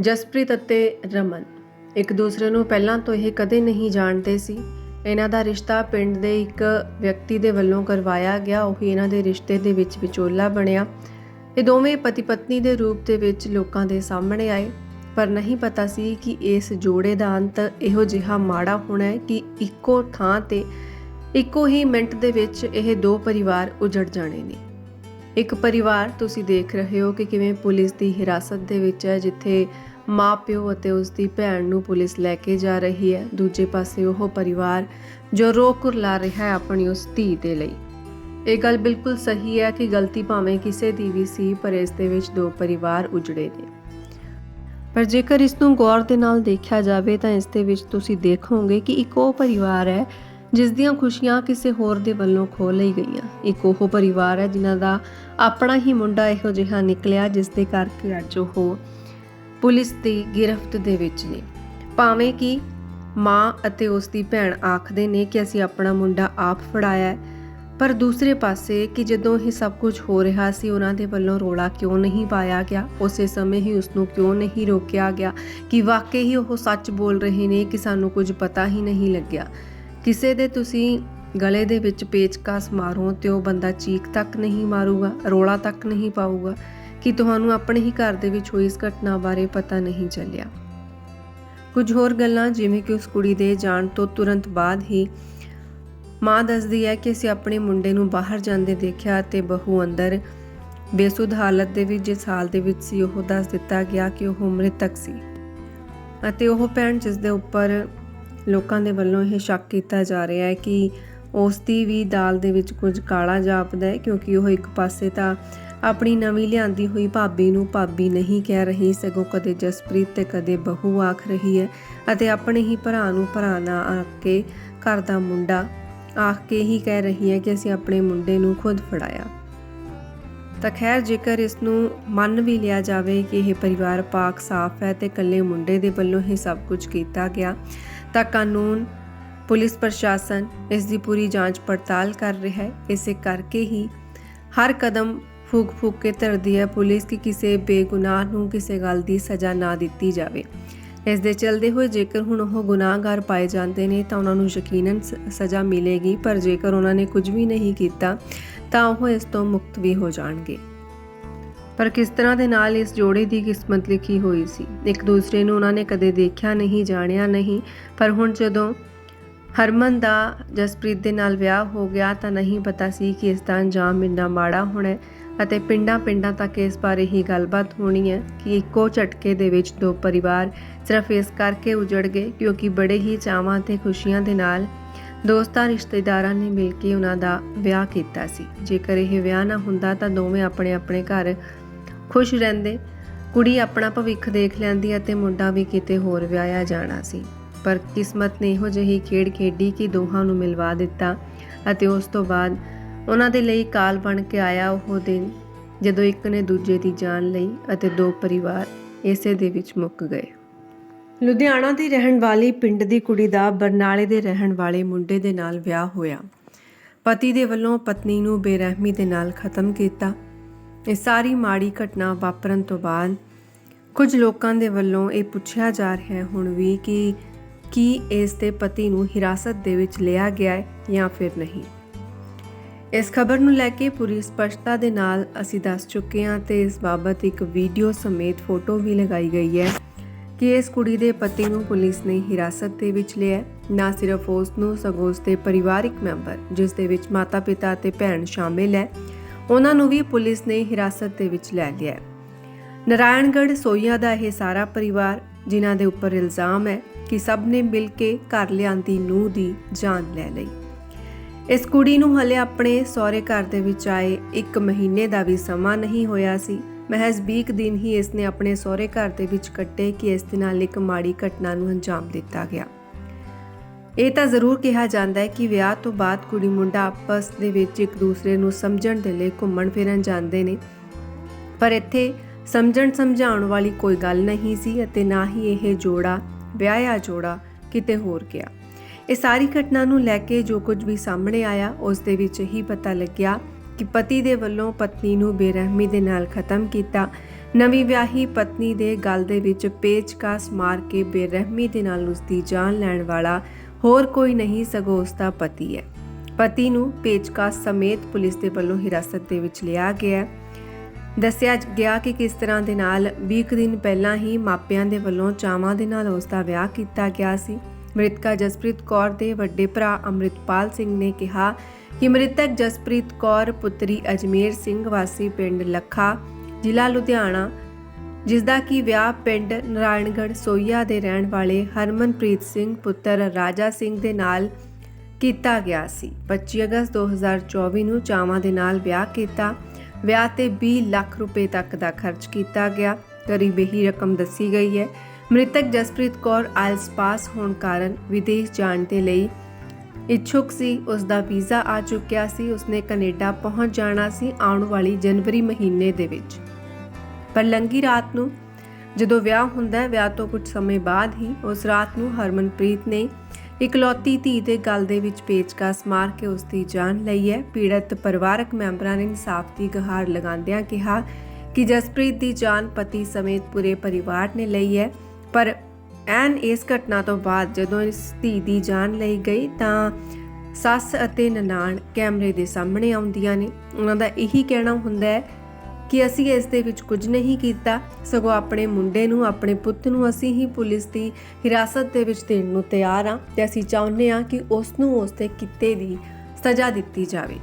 ਜਸਪ੍ਰੀਤ ਅਤੇ ਰਮਨ। ਇੱਕ ਦੂਸਰੇ ਨੂੰ ਪਹਿਲਾਂ ਤੋਂ ਇਹ ਕਦੇ ਨਹੀਂ ਜਾਣਦੇ ਸੀ। ਇਹਨਾਂ ਦਾ ਰਿਸ਼ਤਾ ਪਿੰਡ ਦੇ ਇੱਕ ਵਿਅਕਤੀ ਦੇ ਵੱਲੋਂ ਕਰਵਾਇਆ ਗਿਆ। ਉਹ ਹੀ ਇਹਨਾਂ ਦੇ ਰਿਸ਼ਤੇ ਦੇ ਵਿੱਚ ਵਿਚੋਲਾ ਬਣਿਆ। ਇਹ ਦੋਵੇਂ ਪਤੀ ਪਤਨੀ ਦੇ ਰੂਪ ਦੇ ਵਿੱਚ ਲੋਕਾਂ ਦੇ ਸਾਹਮਣੇ ਆਏ। ਪਰ ਨਹੀਂ ਪਤਾ ਸੀ ਕਿ ਇਸ ਜੋੜੇ ਦਾ ਅੰਤ ਇਹੋ ਜਿਹਾ ਮਾੜਾ ਹੋਣਾ ਹੈ ਕਿ ਇੱਕੋ ਥਾਂ ਤੇ ਇੱਕੋ ਹੀ ਮਿੰਟ ਦੇ ਵਿੱਚ ਇਹ ਦੋ ਪਰਿਵਾਰ ਉਜੜ ਜਾਣੇ ਨੇ। ਇੱਕ ਪਰਿਵਾਰ ਤੁਸੀਂ ਦੇਖ ਰਹੇ ਹੋ ਕਿ ਕਿਵੇਂ ਪੁਲਿਸ ਦੀ ਹਿਰਾਸਤ ਦੇ ਵਿੱਚ ਹੈ, ਜਿੱਥੇ ਮਾਪਿਓ ਅਤੇ ਉਸ ਦੀ ਭੈਣ ਨੂੰ ਪੁਲਿਸ ਲੈ ਕੇ ਜਾ ਰਹੀ ਹੈ। ਦੂਜੇ ਪਾਸੇ ਉਹ ਪਰਿਵਾਰ ਜੋ ਰੋ ਕੁਰਲਾ ਰਿਹਾ ਹੈ ਆਪਣੀ ਉਸ ਧੀ ਦੇ ਲਈ। ਇਹ ਗੱਲ ਬਿਲਕੁਲ ਸਹੀ ਹੈ ਕਿ ਗਲਤੀ ਭਾਵੇਂ ਕਿਸੇ ਦੀ ਵੀ ਸੀ, ਪਰ ਇਸ ਦੇ ਵਿੱਚ ਦੋ ਪਰਿਵਾਰ ਉਜੜੇ ਨੇ। ਪਰ ਜੇਕਰ ਇਸ ਨੂੰ ਗੌਰ ਦੇ ਨਾਲ ਦੇਖਿਆ ਜਾਵੇ ਤਾਂ ਇਸ ਦੇ ਵਿੱਚ ਤੁਸੀਂ ਦੇਖੋਗੇ ਕਿ ਇੱਕ ਉਹ ਪਰਿਵਾਰ ਹੈ ਜਿਸ ਦੀਆਂ ਖੁਸ਼ੀਆਂ ਕਿਸੇ ਹੋਰ ਦੇ ਵੱਲੋਂ ਖੋ ਲਈ ਗਈਆਂ। ਇੱਕ ਉਹ ਪਰਿਵਾਰ ਹੈ ਜਿਨ੍ਹਾਂ ਦਾ ਆਪਣਾ ਹੀ ਮੁੰਡਾ ਇਹੋ ਜਿਹਾ ਨਿਕਲਿਆ ਜਿਸ ਦੇ ਕਰਕੇ ਅੱਜ ਉਹ ਪੁਲਿਸ ਦੀ ਗ੍ਰਿਫ਼ਤ ਦੇ ਵਿੱਚ ਨੇ। ਭਾਵੇਂ ਕਿ ਮਾਂ ਅਤੇ ਉਸ ਦੀ ਭੈਣ ਆਖਦੇ ਨੇ ਕਿ ਅਸੀਂ ਆਪਣਾ ਮੁੰਡਾ ਆਪ ਫੜਾਇਆ ਹੈ, ਪਰ ਦੂਸਰੇ ਪਾਸੇ ਕਿ ਜਦੋਂ ਇਹ ਸਭ ਕੁਝ ਹੋ ਰਿਹਾ ਸੀ, ਉਹਨਾਂ ਦੇ ਵੱਲੋਂ ਰੋਲਾ ਕਿਉਂ ਨਹੀਂ ਪਾਇਆ ਗਿਆ? ਉਸੇ ਸਮੇਂ ਹੀ ਉਸ ਨੂੰ ਕਿਉਂ ਨਹੀਂ ਰੋਕਿਆ ਗਿਆ ਕਿ ਵਾਕਈ ਹੀ ਉਹ ਸੱਚ ਬੋਲ ਰਹੇ ਨੇ ਕਿ ਸਾਨੂੰ ਕੁਝ ਪਤਾ ਹੀ ਨਹੀਂ ਲੱਗਿਆ? ਕਿਸੇ ਦੇ ਤੁਸੀਂ ਗਲੇ ਦੇ ਵਿੱਚ ਪੇਚਕਸ ਮਾਰੋ ਤੇ ਉਹ ਬੰਦਾ ਚੀਕ ਤੱਕ ਨਹੀਂ ਮਾਰੂਗਾ, ਰੋਲਾ ਤੱਕ ਨਹੀਂ ਪਾਊਗਾ ਕਿ ਤੁਹਾਨੂੰ ਆਪਣੇ ਹੀ ਘਰ ਦੇ ਵਿੱਚ ਹੋਈ ਇਸ ਘਟਨਾ ਬਾਰੇ ਪਤਾ ਨਹੀਂ ਚੱਲਿਆ। ਕੁਝ ਹੋਰ ਗੱਲਾਂ ਜਿਵੇਂ ਕਿ ਉਸ ਕੁੜੀ ਦੇ ਜਾਣ ਤੋਂ ਤੁਰੰਤ ਬਾਅਦ ਹੀ ਮਾਂ ਦੱਸਦੀ ਹੈ ਕਿ ਅਸੀਂ ਆਪਣੇ ਮੁੰਡੇ ਨੂੰ ਬਾਹਰ ਜਾਂਦੇ ਦੇਖਿਆ ਤੇ ਬਹੂ ਅੰਦਰ ਬੇਸੁੱਧ ਹਾਲਤ ਦੇ ਵਿੱਚ, ਜਿਸ ਹਾਲ ਦੇ ਵਿੱਚ ਸੀ, ਉਹ ਦੱਸ ਦਿੱਤਾ ਗਿਆ ਕਿ ਉਹ ਮ੍ਰਿਤਕ ਸੀ ਅਤੇ ਉਹ ਭੈਣ ਜਿਸ ਦੇ ਉੱਪਰ ਲੋਕਾਂ ਦੇ ਵੱਲੋਂ ਇਹ ਸ਼ੱਕ ਕੀਤਾ ਜਾ ਰਿਹਾ ਹੈ ਕਿ ਉਸ ਦੀ ਵੀ ਦਾਲ ਦੇ ਵਿੱਚ ਕੁਝ ਕਾਲਾ ਜਾਪਦਾ ਹੈ, ਕਿਉਂਕਿ ਉਹ ਇੱਕ ਪਾਸੇ ਤਾਂ ਆਪਣੀ ਨਵੀਂ ਲਿਆਂਦੀ ਹੋਈ ਭਾਬੀ ਨੂੰ ਭਾਬੀ ਨਹੀਂ ਕਹਿ ਰਹੀ, ਸਗੋਂ ਕਦੇ ਜਸਪ੍ਰੀਤ ਤੇ ਕਦੇ ਬਹੂ ਆਖ ਰਹੀ ਹੈ ਅਤੇ ਆਪਣੇ ਹੀ ਭਰਾ ਨੂੰ ਭਰਾ ਨਾ ਆਖ ਕੇ ਘਰ ਦਾ ਮੁੰਡਾ ਆਖ ਕੇ ਹੀ ਕਹਿ ਰਹੀ ਹੈ ਕਿ ਅਸੀਂ ਆਪਣੇ ਮੁੰਡੇ ਨੂੰ ਖੁਦ ਫੜਾਇਆ। ਤਾਂ ਖੈਰ, ਜੇਕਰ ਇਸ ਨੂੰ ਮੰਨ ਵੀ ਲਿਆ ਜਾਵੇ ਕਿ ਇਹ ਪਰਿਵਾਰ ਪਾਕ ਸਾਫ਼ ਹੈ ਤੇ ਇਕੱਲੇ ਮੁੰਡੇ ਦੇ ਵੱਲੋਂ ਹੀ ਸਭ ਕੁਝ ਕੀਤਾ ਗਿਆ ਤਾਂ ਕਾਨੂੰਨ, ਪੁਲਿਸ ਪ੍ਰਸ਼ਾਸਨ ਇਸ ਦੀ ਪੂਰੀ ਜਾਂਚ ਪੜਤਾਲ ਕਰ ਰਿਹਾ ਹੈ। ਇਸੇ ਕਰਕੇ ਹੀ ਹਰ ਕਦਮ ਫੂਕ ਫੂਕ ਕੇ ਧਰਦੀ ਹੈ ਪੁਲਿਸ ਕਿ ਕਿਸੇ ਬੇਗੁਨਾਹ ਨੂੰ ਕਿਸੇ ਗੱਲ ਦੀ ਸਜ਼ਾ ਨਾ ਦਿੱਤੀ ਜਾਵੇ। ਇਸ ਦੇ ਚਲਦੇ ਹੋਏ ਜੇਕਰ ਹੁਣ ਉਹ ਗੁਨਾਹਗਾਰ ਪਾਏ ਜਾਂਦੇ ਨੇ ਤਾਂ ਉਹਨਾਂ ਨੂੰ ਯਕੀਨਨ ਸਜ਼ਾ ਮਿਲੇਗੀ, ਪਰ ਜੇਕਰ ਉਹਨਾਂ ਨੇ ਕੁਝ ਵੀ ਨਹੀਂ ਕੀਤਾ ਤਾਂ ਉਹ ਇਸ ਤੋਂ ਮੁਕਤ ਵੀ ਹੋ ਜਾਣਗੇ। ਪਰ ਕਿਸ ਤਰ੍ਹਾਂ ਦੇ ਨਾਲ ਇਸ ਜੋੜੇ ਦੀ ਕਿਸਮਤ ਲਿਖੀ ਹੋਈ ਸੀ? ਇੱਕ ਦੂਸਰੇ ਨੂੰ ਉਹਨਾਂ ਨੇ ਕਦੇ ਦੇਖਿਆ ਨਹੀਂ, ਜਾਣਿਆ ਨਹੀਂ, ਪਰ ਹੁਣ ਜਦੋਂ ਹਰਮਨ ਦਾ ਜਸਪ੍ਰੀਤ ਦੇ ਨਾਲ ਵਿਆਹ ਹੋ ਗਿਆ ਤਾਂ ਨਹੀਂ ਪਤਾ ਸੀ ਕਿ ਇਸ ਦਾ ਅੰਜਾਮ ਇੰਨਾ ਮਾੜਾ ਹੋਣਾ ਅਤੇ ਪਿੰਡਾਂ ਪਿੰਡਾਂ ਤੱਕ ਇਸ ਬਾਰੇ ਹੀ ਗੱਲਬਾਤ ਹੋਣੀ ਹੈ ਕਿ ਇੱਕੋ ਝਟਕੇ ਦੇ ਵਿੱਚ ਦੋ ਪਰਿਵਾਰ ਸਿਰਫ ਇਸ ਕਰਕੇ ਉਜੜ ਗਏ ਕਿਉਂਕਿ ਬੜੇ ਹੀ ਚਾਵਾਂ ਤੇ ਖੁਸ਼ੀਆਂ ਦੇ ਨਾਲ ਦੋਸਤਾਂ, ਰਿਸ਼ਤੇਦਾਰਾਂ ਨੇ ਮਿਲ ਕੇ ਉਹਨਾਂ ਦਾ ਵਿਆਹ ਕੀਤਾ ਸੀ। ਜੇਕਰ ਇਹ ਵਿਆਹ ਨਾ ਹੁੰਦਾ ਤਾਂ ਦੋਵੇਂ ਆਪਣੇ ਆਪਣੇ ਘਰ ਖੁਸ਼ ਰਹਿੰਦੇ। ਕੁੜੀ ਆਪਣਾ ਭਵਿੱਖ ਦੇਖ ਲੈਂਦੀ ਅਤੇ ਮੁੰਡਾ ਵੀ ਕਿਤੇ ਹੋਰ ਵਿਆਹਿਆ ਜਾਣਾ ਸੀ। ਪਰ ਕਿਸਮਤ ਨੇ ਇਹੋ ਜਿਹੀ ਖੇਡ ਖੇਡੀ ਕਿ ਦੋਹਾਂ ਨੂੰ ਮਿਲਵਾ ਦਿੱਤਾ ਅਤੇ ਉਸ ਤੋਂ ਬਾਅਦ ਉਹਨਾਂ ਦੇ ਲਈ ਕਾਲ ਬਣ ਕੇ ਆਇਆ ਉਹ ਦਿਨ, ਜਦੋਂ ਇੱਕ ਨੇ ਦੂਜੇ ਦੀ ਜਾਨ ਲਈ ਅਤੇ ਦੋ ਪਰਿਵਾਰ ਇਸੇ ਦੇ ਵਿੱਚ ਮੁੱਕ ਗਏ। ਲੁਧਿਆਣਾ ਦੀ ਰਹਿਣ ਵਾਲੀ ਪਿੰਡ ਦੀ ਕੁੜੀ ਦਾ ਬਰਨਾਲੇ ਦੇ ਰਹਿਣ ਵਾਲੇ ਮੁੰਡੇ ਦੇ ਨਾਲ ਵਿਆਹ ਹੋਇਆ। ਪਤੀ ਦੇ ਵੱਲੋਂ ਪਤਨੀ ਨੂੰ ਬੇਰਹਿਮੀ ਦੇ ਨਾਲ ਖਤਮ ਕੀਤਾ ਇਹ ਸਾਰੀ ਮਾੜੀ ਘਟਨਾ ਵਾਪਰਨ ਤੋਂ ਬਾਅਦ ਕੁਝ ਲੋਕਾਂ ਦੇ ਵੱਲੋਂ ਇਹ ਪੁੱਛਿਆ ਜਾ ਰਿਹਾ ਹੈ ਹੁਣ ਵੀ ਕਿ ਕੀ ਇਸ ਦੇ ਪਤੀ ਨੂੰ ਹਿਰਾਸਤ ਦੇ ਵਿੱਚ ਲਿਆ ਗਿਆ ਹੈ ਜਾਂ ਫਿਰ ਨਹੀਂ। ਇਸ ਖਬਰ ਨੂੰ ਲੈ ਕੇ ਪੂਰੀ ਸਪਸ਼ਟਤਾ ਦੇ ਨਾਲ ਅਸੀਂ ਦੱਸ ਚੁੱਕੇ ਹਾਂ ਤੇ ਇਸ ਬਾਬਤ ਇੱਕ ਵੀਡੀਓ ਸਮੇਤ ਫੋਟੋ ਵੀ ਲਗਾਈ ਗਈ ਹੈ ਕਿ ਇਸ ਕੁੜੀ ਦੇ ਪਤੀ ਨੂੰ ਪੁਲਿਸ ਨੇ ਹਿਰਾਸਤ ਦੇ ਵਿੱਚ ਲਿਆ ਨਾ ਸਿਰਫ ਉਸ ਨੂੰ, ਸਗੋਂ ਉਸ ਦੇ ਪਰਿਵਾਰਿਕ ਮੈਂਬਰ, ਜਿਸ ਦੇ ਵਿੱਚ ਮਾਤਾ-ਪਿਤਾ ਅਤੇ ਭੈਣ ਸ਼ਾਮਿਲ ਹੈ। ਉਹਨਾਂ ਨੂੰ ਵੀ ਪੁਲਿਸ ਨੇ ਹਿਰਾਸਤ ਦੇ ਵਿੱਚ ਲੈ ਲਿਆ ਨਾਰਾਇਣਗੜ੍ਹ ਸੋਈਆ ਦਾ ਇਹ ਸਾਰਾ ਪਰਿਵਾਰ, ਜਿਨ੍ਹਾਂ ਦੇ ਉੱਪਰ ਇਲਜ਼ਾਮ ਹੈ ਕਿ ਸਭ ਨੇ ਮਿਲ ਕੇ ਘਰ ਲਿਆਂਦੀ ਨੂੰਹ ਦੀ ਜਾਨ ਲੈ ਲਈ। ਇਸ ਕੁੜੀ ਨੂੰ ਹਲੇ ਆਪਣੇ ਸਹੁਰੇ ਘਰ ਦੇ ਵਿੱਚ ਆਏ 1 ਮਹੀਨੇ ਦਾ ਵੀ ਸਮਾਂ ਨਹੀਂ ਹੋਇਆ ਸੀ। ਮਹਿਜ਼ 20 ਦਿਨ ਹੀ ਇਸ ਨੇ ਆਪਣੇ ਸਹੁਰੇ ਘਰ ਦੇ ਵਿੱਚ ਕੱਟੇ ਕਿ ਇਸ ਦੇ ਨਾਲ ਇੱਕ ਮਾੜੀ ਘਟਨਾ ਨੂੰ ਅੰਜਾਮ ਦਿੱਤਾ ਗਿਆ। ਇਹ ਤਾਂ ਜ਼ਰੂਰ ਕਿਹਾ ਜਾਂਦਾ ਹੈ ਕਿ ਵਿਆਹ ਤੋਂ ਬਾਅਦ ਕੁੜੀ ਮੁੰਡਾ ਆਪਸ ਦੇ ਵਿੱਚ ਇੱਕ ਦੂਸਰੇ ਨੂੰ ਸਮਝਣ ਦੇ ਲਈ ਘੁੰਮਣ ਫਿਰਨ ਜਾਂਦੇ ਨੇ। ਪਰ ਇੱਥੇ ਸਮਝਣ ਸਮਝਾਉਣ ਵਾਲੀ ਕੋਈ ਗੱਲ ਨਹੀਂ ਸੀ ਅਤੇ ਨਾ ਹੀ ਇਹ ਜੋੜਾ, ਵਿਆਹਿਆ ਜੋੜਾ ਕਿਤੇ ਹੋਰ ਗਿਆ। ਇਹ ਸਾਰੀ ਘਟਨਾ ਨੂੰ ਲੈ ਕੇ ਜੋ ਕੁਝ ਵੀ ਸਾਹਮਣੇ ਆਇਆ, ਉਸ ਦੇ ਵਿੱਚ ਹੀ ਪਤਾ ਲੱਗਿਆ ਕਿ ਪਤੀ ਦੇ ਵੱਲੋਂ ਪਤਨੀ ਨੂੰ ਬੇਰਹਿਮੀ ਦੇ ਨਾਲ ਖਤਮ ਕੀਤਾ ਨਵੀਂ ਵਿਆਹੀ ਪਤਨੀ ਦੇ ਗਲ ਦੇ ਵਿੱਚ ਪੇਚਕਾਸ ਮਾਰ ਕੇ ਬੇਰਹਿਮੀ ਦੇ ਨਾਲ ਉਸ ਦੀ ਜਾਨ ਲੈਣ ਵਾਲਾ ਹੋਰ ਕੋਈ ਨਹੀਂ, ਸਗੋਂ ਉਸ ਦਾ ਪਤੀ ਹੈ। ਪਤੀ ਨੂੰ ਪੇਚਕਾਸ ਸਮੇਤ ਪੁਲਿਸ ਦੇ ਵੱਲੋਂ ਹਿਰਾਸਤ ਦੇ ਵਿੱਚ ਲਿਆ ਗਿਆ ਹੈ। ਦੱਸਿਆ ਗਿਆ ਕਿ ਕਿਸ ਤਰ੍ਹਾਂ ਦੇ ਨਾਲ 20 ਕੁ ਦਿਨ ਪਹਿਲਾਂ ਹੀ ਮਾਪਿਆਂ ਦੇ ਵੱਲੋਂ ਚਾਵਾਂ ਦੇ ਨਾਲ ਉਸ ਦਾ ਵਿਆਹ ਕੀਤਾ ਗਿਆ ਸੀ। ਮ੍ਰਿਤਕਾ ਜਸਪ੍ਰੀਤ ਕੌਰ ਦੇ ਵੱਡੇ ਭਰਾ ਅੰਮ੍ਰਿਤਪਾਲ ਸਿੰਘ ਨੇ ਕਿਹਾ ਕਿ ਮ੍ਰਿਤਕ ਜਸਪ੍ਰੀਤ ਕੌਰ ਪੁੱਤਰੀ ਅਜਮੇਰ ਸਿੰਘ ਵਾਸੀ ਪਿੰਡ ਲੱਖਾ ਜ਼ਿਲ੍ਹਾ ਲੁਧਿਆਣਾ ਜਿਸ ਦਾ ਕੀ ਵਿਆਹ ਪਿੰਡ ਨਾਰਾਇਣਗੜ੍ਹ ਸੋਈਆ ਦੇ ਰਹਿਣ ਵਾਲੇ ਹਰਮਨਪ੍ਰੀਤ ਸਿੰਘ ਪੁੱਤਰ ਰਾਜਾ ਸਿੰਘ ਦੇ ਨਾਲ ਕੀਤਾ ਗਿਆ ਸੀ। 25 ਅਗਸਤ 2024 ਨੂੰ ਚਾਵਾਂ ਦੇ ਨਾਲ ਵਿਆਹ ਕੀਤਾ। ਵਿਆਹ ਤੇ 20 ਲੱਖ ਰੁਪਏ ਤੱਕ ਦਾ ਖਰਚ ਕੀਤਾ ਗਿਆ। ਕਰੀਬ ਇਹੀ ਰਕਮ ਦੱਸੀ ਗਈ ਹੈ। ਮ੍ਰਿਤਕ ਜਸਪ੍ਰੀਤ ਕੌਰ ਆਇਲਸ ਪਾਸ ਹੋਣ ਕਾਰਨ ਵਿਦੇਸ਼ ਜਾਣ ਦੇ ਲਈ ਇੱਛੁਕ ਸੀ। ਉਸ ਦਾ ਵੀਜ਼ਾ ਆ ਚੁੱਕਿਆ ਸੀ। ਉਸਨੇ ਕੈਨੇਡਾ ਪਹੁੰਚ ਜਾਣਾ ਸੀ ਆਉਣ ਵਾਲੀ ਜਨਵਰੀ ਮਹੀਨੇ ਦੇ ਵਿੱਚ। ਪਰ ਲੰਗੀ ਰਾਤ ਨੂੰ ਜਦੋਂ ਵਿਆਹ ਹੁੰਦਾ ਹੈ, ਵਿਆਹ ਤੋਂ ਕੁਝ ਸਮੇਂ ਬਾਅਦ ਹੀ ਉਸ ਰਾਤ ਨੂੰ ਹਰਮਨਪ੍ਰੀਤ ਨੇ ਇਕਲੌਤੀ ਧੀ ਦੇ ਗਲ ਦੇ ਵਿੱਚ ਪੇਚਕਸ ਮਾਰ ਕੇ ਉਸ ਦੀ ਜਾਨ ਲਈ ਹੈ। ਪੀੜਤ ਪਰਿਵਾਰਕ ਮੈਂਬਰਾਂ ਨੇ ਇਨਸਾਫ ਦੀ ਗਹਾਰ ਲਗਾਉਂਦਿਆਂ ਕਿਹਾ ਕਿ ਜਸਪ੍ਰੀਤ ਦੀ ਜਾਨ ਪਤੀ ਸਮੇਤ ਪੂਰੇ ਪਰਿਵਾਰ ਨੇ ਲਈ ਹੈ। ਪਰ ਐਨ ਇਸ ਘਟਨਾ ਤੋਂ ਬਾਅਦ ਜਦੋਂ ਇਸ ਧੀ ਦੀ ਜਾਨ ਲਈ ਗਈ ਤਾਂ ਸੱਸ ਅਤੇ ਨਨਾਣ ਕੈਮਰੇ ਦੇ ਸਾਹਮਣੇ ਆਉਂਦੀਆਂ ਨੇ। ਉਹਨਾਂ ਦਾ ਇਹੀ ਕਹਿਣਾ ਹੁੰਦਾ ਹੈ ਕਿ ਅਸੀਂ ਇਸ ਦੇ ਵਿੱਚ ਕੁਝ ਨਹੀਂ ਕੀਤਾ, ਸਗੋਂ ਆਪਣੇ ਮੁੰਡੇ ਨੂੰ, ਆਪਣੇ ਪੁੱਤ ਨੂੰ ਅਸੀਂ ਹੀ ਪੁਲਿਸ ਦੀ ਹਿਰਾਸਤ ਦੇ ਵਿੱਚ ਦੇਣ ਨੂੰ ਤਿਆਰ ਹਾਂ ਤੇ ਅਸੀਂ ਚਾਹੁੰਦੇ ਹਾਂ ਕਿ ਉਸ ਨੂੰ ਉਸ ਦੇ ਕਿੱਤੇ ਦੀ ਸਜ਼ਾ ਦਿੱਤੀ ਜਾਵੇ।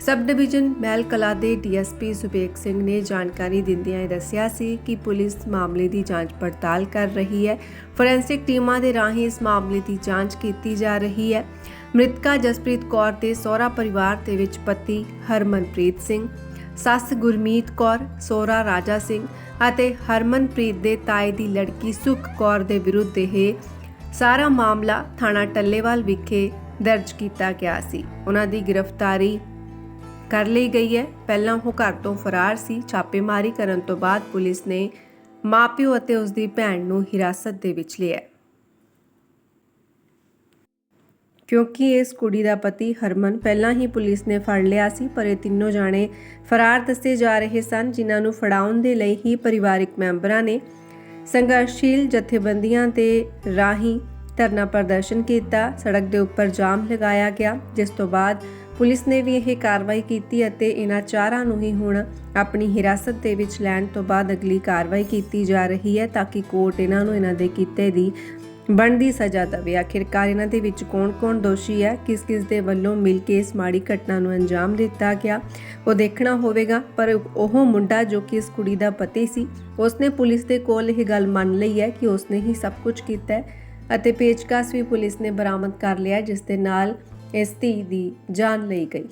ਸਬ ਡਿਵੀਜ਼ਨ ਮਹਿਲ ਕਲਾ ਦੇ ਡੀਐਸਪੀ ਸੁਬੇਕ ਸਿੰਘ ਨੇ ਜਾਣਕਾਰੀ ਦਿੰਦਿਆਂ ਦੱਸਿਆ ਸੀ ਕਿ ਪੁਲਿਸ ਮਾਮਲੇ ਦੀ ਜਾਂਚ ਪੜਤਾਲ ਕਰ ਰਹੀ ਹੈ। ਫੋਰੈਂਸਿਕ ਟੀਮਾਂ ਦੇ ਰਾਹੀਂ ਇਸ ਮਾਮਲੇ ਦੀ ਜਾਂਚ ਕੀਤੀ ਜਾ ਰਹੀ ਹੈ। ਮ੍ਰਿਤਕਾ ਜਸਪ੍ਰੀਤ ਕੌਰ ਦੇ ਸਹੁਰਾ ਪਰਿਵਾਰ ਦੇ ਵਿੱਚ ਪਤੀ ਹਰਮਨਪ੍ਰੀਤ ਸਿੰਘ ਸੱਸ ਗੁਰਮੀਤ ਕੌਰ, ਸੋਹਰਾ ਰਾਜਾ ਸਿੰਘ ਅਤੇ ਹਰਮਨਪ੍ਰੀਤ ਦੇ ਤਾਏ ਦੀ ਲੜਕੀ ਸੁਖ ਕੌਰ ਦੇ ਵਿਰੁੱਧ ਇਹ ਸਾਰਾ ਮਾਮਲਾ ਥਾਣਾ ਟੱਲੇਵਾਲ ਵਿਖੇ ਦਰਜ ਕੀਤਾ ਗਿਆ ਸੀ। ਉਹਨਾਂ ਦੀ ਗ੍ਰਿਫਤਾਰੀ ਕਰ ਲਈ ਗਈ ਹੈ। ਪਹਿਲਾਂ ਉਹ ਘਰ ਤੋਂ ਫਰਾਰ ਸੀ। ਛਾਪੇਮਾਰੀ ਕਰਨ ਤੋਂ ਬਾਅਦ ਪੁਲਿਸ ਨੇ ਮਾਪਿਓ ਅਤੇ ਉਸ ਦੀ ਭੈਣ ਨੂੰ ਹਿਰਾਸਤ ਦੇ ਵਿੱਚ ਲਿਆ ਹੈ। ਕਿਉਂਕਿ ਇਸ ਕੁੜੀ ਦਾ ਪਤੀ ਹਰਮਨ ਪਹਿਲਾਂ ਹੀ ਪੁਲਿਸ ਨੇ ਫੜ ਲਿਆ ਸੀ, ਪਰ ਇਹ ਤਿੰਨੋਂ ਜਾਣੇ ਫਰਾਰ ਦੱਸੇ ਜਾ ਰਹੇ ਸਨ, ਜਿਨ੍ਹਾਂ ਨੂੰ ਫੜਾਉਣ ਦੇ ਲਈ ਹੀ ਪਰਿਵਾਰਿਕ ਮੈਂਬਰਾਂ ਨੇ ਸੰਘਰਸ਼ੀਲ ਜਥੇਬੰਦੀਆਂ ਦੇ ਰਾਹੀਂ ਧਰਨਾ ਪ੍ਰਦਰਸ਼ਨ ਕੀਤਾ। ਸੜਕ ਦੇ ਉੱਪਰ ਜਾਮ ਲਗਾਇਆ ਗਿਆ, ਜਿਸ ਤੋਂ ਬਾਅਦ ਪੁਲਿਸ ਨੇ ਵੀ ਇਹ ਕਾਰਵਾਈ ਕੀਤੀ ਅਤੇ ਇਹਨਾਂ ਚਾਰਾਂ ਨੂੰ ਹੀ ਹੁਣ ਆਪਣੀ ਹਿਰਾਸਤ ਦੇ ਵਿੱਚ ਲੈਣ ਤੋਂ ਬਾਅਦ ਅਗਲੀ ਕਾਰਵਾਈ ਕੀਤੀ ਜਾ ਰਹੀ ਹੈ, ਤਾਂ ਕਿ ਕੋਰਟ ਇਹਨਾਂ ਨੂੰ ਇਹਨਾਂ ਦੇ ਕੀਤੇ ਦੀ ਬਣਦੀ ਸਜ਼ਾ ਦੇਵੇ। ਆਖਿਰਕਾਰ ਇਹਨਾਂ ਦੇ ਵਿੱਚ ਕੌਣ-ਕੌਣ ਦੋਸ਼ੀ ਹੈ? ਕਿਸ-ਕਿਸ ਦੇ ਵੱਲੋਂ ਮਿਲ ਕੇ ਇਸ ਮਾੜੀ ਘਟਨਾ ਨੂੰ ਅੰਜਾਮ ਦਿੱਤਾ ਗਿਆ? ਉਹ ਦੇਖਣਾ ਹੋਵੇਗਾ, ਪਰ ਉਹ ਮੁੰਡਾ ਜੋ ਕਿ ਇਸ ਕੁੜੀ ਦਾ ਪਤੀ ਸੀ, ਉਸਨੇ ਪੁਲਿਸ ਦੇ ਕੋਲ ਇਹ ਗੱਲ ਮੰਨ ਲਈ ਹੈ ਕਿ ਉਸਨੇ ਹੀ ਸਭ ਕੁਝ ਕੀਤਾ ਹੈ ਅਤੇ ਪੇਚਕਸ ਵੀ ਪੁਲਿਸ ਨੇ ਬਰਾਮਦ ਕਰ ਲਿਆ, ਜਿਸ ਦੇ ਨਾਲ ਇਸ ਧੀ ਦੀ ਜਾਨ ਲਈ ਗਈ।